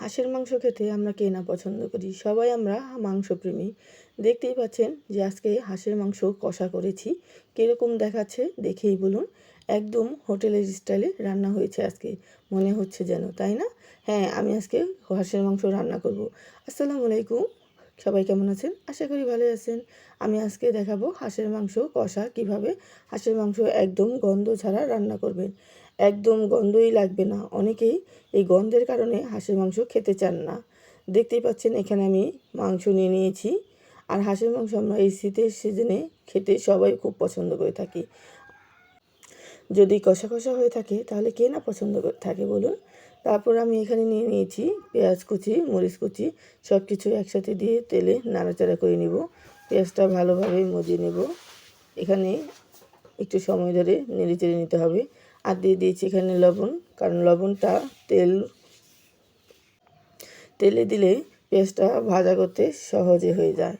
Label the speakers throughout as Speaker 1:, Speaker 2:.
Speaker 1: হাঁসের মাংস খেতে আমরা কে না পছন্দ করি? সবাই আমরা মাংসপ্রেমী। দেখতেই পাচ্ছেন যে আজকে হাঁসের মাংস কষা করেছি। কীরকম দেখাচ্ছে দেখেই বলুন। একদম হোটেলের স্টাইলে রান্না হয়েছে আজকে। মনে হচ্ছে যেন, তাই না? হ্যাঁ আমি আজকে হাঁসের মাংস রান্না করব। আসসালামু আলাইকুম। সবাই কেমন আছেন? আশা করি ভালো আছেন। আমি আজকে দেখাবো হাঁসের মাংস কষা কীভাবে হাঁসের মাংস একদম গন্ধ ছাড়া রান্না করবেন। একদম গন্ধই লাগবে না। অনেকেই এই গন্ধের কারণে হাঁসের মাংস খেতে চান না। দেখতেই পাচ্ছেন, এখানে আমি মাংস নিয়ে নিয়েছি। আর হাঁসের মাংস আমরা এই শীতের সিজনে খেতে সবাই খুব পছন্দ করে থাকি। যদি কষা কষা হয়ে থাকে, তাহলে কে না পছন্দ করে থাকে বলুন? তারপর আমি এখানে নিয়ে নিয়েছি পেঁয়াজ কুচি, মরিচ কুচি সব কিছু একসাথে দিয়ে তেলে নাড়াচাড়া করে নিব। পেঁয়াজটা ভালোভাবে মজিয়ে নেব। এখানে একটু সময় ধরে নেড়ে চেড়ে নিতে হবে। আর দিয়ে দিয়েছি এখানে লবণ, কারণ লবণটা তেল, তেলে দিলে পেঁয়াজটা ভাজা করতে সহজে হয়ে যায়।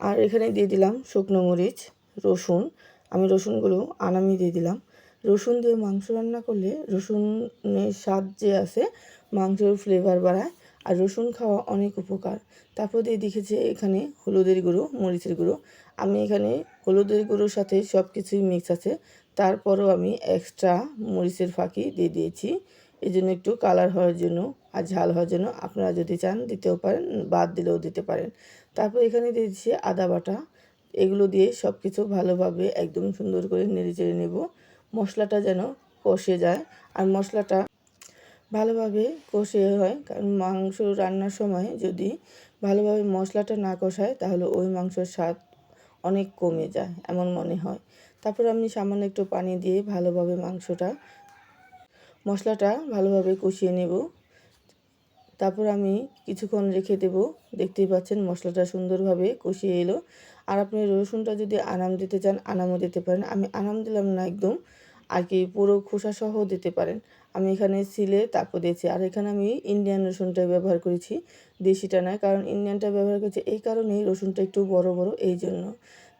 Speaker 1: আর এখানে দিয়ে দিলাম শুকনো মরিচ, রসুন। আমি রসুনগুলো আনামি দিয়ে দিলাম। রসুন দিয়ে মাংস রান্না করলে রসুনের স্বাদ যে আছে মাংসের ফ্লেভার বাড়ায়। আর রসুন খাওয়া অনেক উপকার। তারপর দিয়ে দেখেছি এখানে হলুদের গুঁড়ো, মরিচের গুঁড়ো। আমি এখানে হলুদের গুঁড়োর সাথে সব কিছুই মিক্স আছে। তারপরও আমি এক্সট্রা মরিচের ফাঁকি দিয়ে দিয়েছি। এই জন্য একটু কালার হওয়ার জন্য আর ঝাল হওয়ার জন্য আপনারা যদি চান দিতেও পারেন, বাদ দিলেও দিতে পারেন। তারপর এখানে দিয়েছি আদা বাটা। এগুলো দিয়ে সব কিছু ভালোভাবে একদম সুন্দর করে নেড়ে চেড়ে নেব। মশলাটা যেন কষে যায়। আর মশলাটা ভালোভাবে কষে হয়, কারণ মাংস রান্নার সময় যদি ভালোভাবে মশলাটা না কষায়, তাহলে ওই মাংসর স্বাদ অনেক কমে যায়, এমন মনে হয়। তারপর আমি সামান্য একটু পানি দিয়ে ভালোভাবে মাংসটা, মশলাটা ভালোভাবে কষিয়ে নেব। তারপর আমি কিছুক্ষণ রেখে দেব। দেখতেই পাচ্ছেন মশলাটা সুন্দরভাবে কষিয়ে এলো। আর আপনি রসুনটা যদি আনাম দিতে চান, আনামও দিতে পারেন। আমি আনাম দিলাম না একদম। আর কি পুরো খোসা সহ দিতে পারেন। আমি এখানে সিলে তারপর দিয়েছি। আর এখানে আমি ইন্ডিয়ান রসুনটা ব্যবহার করেছি দেশিটা নয়, কারণ ইন্ডিয়ানটা ব্যবহার করেছি এই কারণেই রসুনটা একটু বড় বড় এই জন্য।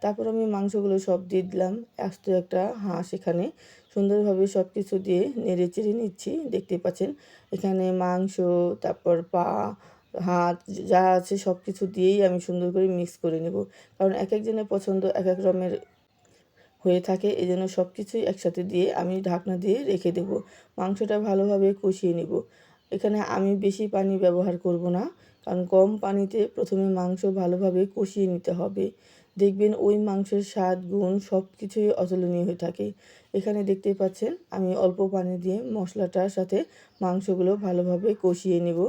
Speaker 1: তারপর আমি মাংসগুলো সব দিয়ে দিলাম। আস্ত একটা হাঁস এখানে। সুন্দরভাবে সব কিছু দিয়ে নেড়ে চেড়ে নিচ্ছি। দেখতে পাচ্ছেন, এখানে মাংস, তারপর পা, হাত যা আছে সব কিছু দিয়েই আমি সুন্দর করে মিক্স করে নেব। কারণ এক একজনের পছন্দ, এক এক রকমের হয়ে থাকে এই জন্য সব কিছুই একসাথে দিয়ে আমি ঢাকনা দিয়ে রেখে দেব। মাংসটা ভালোভাবে কষিয়ে নেব। এখানে আমি বেশি পানি ব্যবহার করব না, কারণ কম পানিতে প্রথমে মাংস ভালোভাবে কষিয়ে নিতে হবে। দেখবেন ওই মাংসের স্বাদ, গুণ সব কিছুই অতুলনীয় হয়ে থাকে। এখানে দেখতে পাচ্ছেন, আমি অল্প পানি দিয়ে মশলাটার সাথে মাংসগুলো ভালোভাবে কষিয়ে নেব।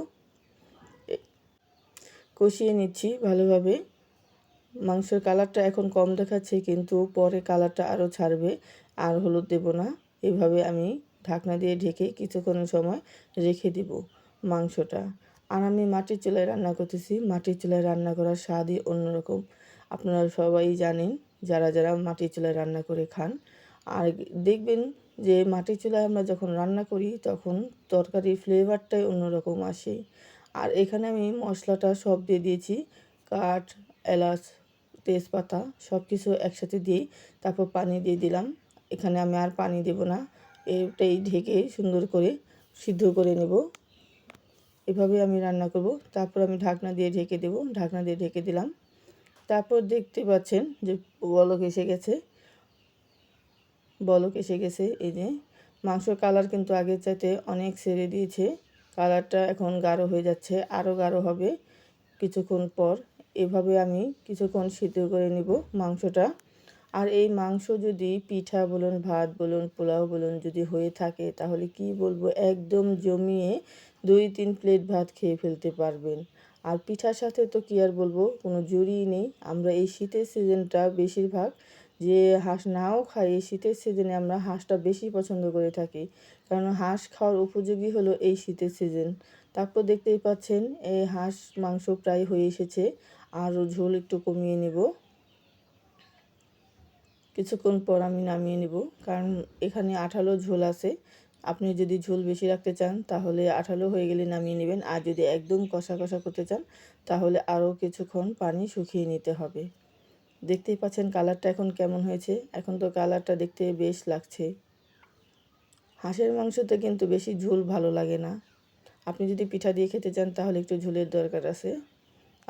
Speaker 1: কষিয়ে নিচ্ছি ভালোভাবে। মাংসের কালারটা এখন কম দেখাচ্ছে, কিন্তু পরে কালারটা আরও ছাড়বে। আর হলুদ দেব না। এভাবে আমি ঢাকনা দিয়ে ঢেকে কিছুক্ষণ সময় রেখে দিব মাংসটা। আর আমি মাটির চুলায় রান্না করতেছি। মাটির চুলায় রান্না করার স্বাদই অন্যরকম। আপনারা সবাই জানেন, যারা যারা মাটির চুলায় রান্না করে খান। আর দেখবেন যে মাটির চুলায় আমরা যখন রান্না করি, তখন তরকারির ফ্লেভারটাই অন্যরকম আসে। আর এখানে আমি মশলাটা সব দিয়ে দিয়েছি। কাঠ, এলাচ তেজপাতা সব কিছু একসাথে দিয়ে তারপর পানি দিয়ে দিলাম। এখানে আমি আর পানি দেব না, এটাই ঢেকে সুন্দর করে সিদ্ধ করে নেব। এভাবে আমি রান্না করব। তারপর আমি ঢাকনা দিয়ে ঢেকে দেব, ঢাকনা দিয়ে ঢেকে দিলাম। তারপর দেখতে পাচ্ছেন যে বলক এসে গেছে। বলক এসে গেছে, এই যে। মাংসর কালার কিন্তু আগের চাইতে অনেক সেরে দিয়েছে। কালারটা এখন গাঢ় হয়ে যাচ্ছে আরও গাঢ় হবে কিছুক্ষণ পর। এভাবে আমি কিছুক্ষণ সিদ্ধ করে নিব মাংসটা। আর এই মাংস যদি পিঠা বলুন, ভাত বলুন, পোলাও বলুন যদি হয়ে থাকে, তাহলে কি বলব, একদম জমিয়ে দুই তিন প্লেট ভাত খেয়ে ফেলতে পারবেন। আর পিঠার সাথে তো কী আর বলব, কোনো জুড়িই নেই। আমরা এই শীতের সিজনটা বেশিরভাগ যে হাঁস নাও খাই এই শীতের সিজনে আমরা হাঁসটা বেশি পছন্দ করে থাকি। কারণ হাঁস খাওয়ার উপযোগী হলো এই শীতের সিজন। তারপর দেখতেই পাচ্ছেন, এই হাঁস মাংস প্রায় হয়ে এসেছে। আরও ঝোল একটু কমিয়ে নেব। কিছুক্ষণ পর আমি নামিয়ে নেব, কারণ এখানে আঠালো ঝোল আছে। আপনি যদি ঝোল বেশি রাখতে চান, তাহলে আঠালো হয়ে গেলে নামিয়ে নেবেন। আর যদি একদম কষা কষা করতে চান, তাহলে আরও কিছুক্ষণ পানি শুকিয়ে নিতে হবে। দেখতেই পাচ্ছেন কালারটা এখন কেমন হয়েছে। এখন তো কালারটা দেখতে বেশ লাগছে। হাঁসের মাংসতে কিন্তু বেশি ঝোল ভালো লাগে না। আপনি যদি পিঠা দিয়ে খেতে চান, তাহলে একটু ঝোলের দরকার আছে।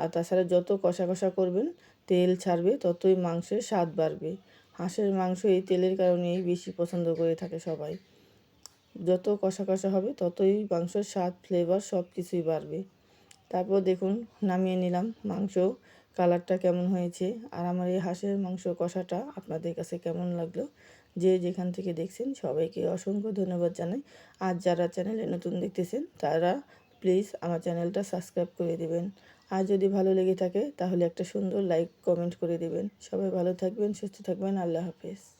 Speaker 1: আর তাছাড়া যত কষা কষা করবেন, তেল ছাড়বে, ততই মাংসের স্বাদ বাড়বে। হাঁসের মাংস এই তেলের কারণেই বেশি পছন্দ করে থাকে সবাই। যত কষা কষা হবে, ততই মাংসের স্বাদ ফ্লেভার সব কিছুই বাড়বে। তারপর দেখুন, নামিয়ে নিলাম মাংস। কালারটা কেমন হয়েছে? আর আমার এই হাঁসের মাংস কষাটা আপনাদের কাছে কেমন লাগল? যে যেখান থেকে দেখছেন, সবাইকে অসংখ্য ধন্যবাদ জানাই। আর যারা চ্যানেলে নতুন দেখতেছেন, তারা প্লিজ আমার চ্যানেলটা সাবস্ক্রাইব করে দেবেন। আর যদি ভালো লেগে থাকে, তাহলে একটা সুন্দর লাইক কমেন্ট করে দেবেন। সবাই ভালো থাকবেন, সুস্থ থাকবেন। আল্লাহ হাফেজ।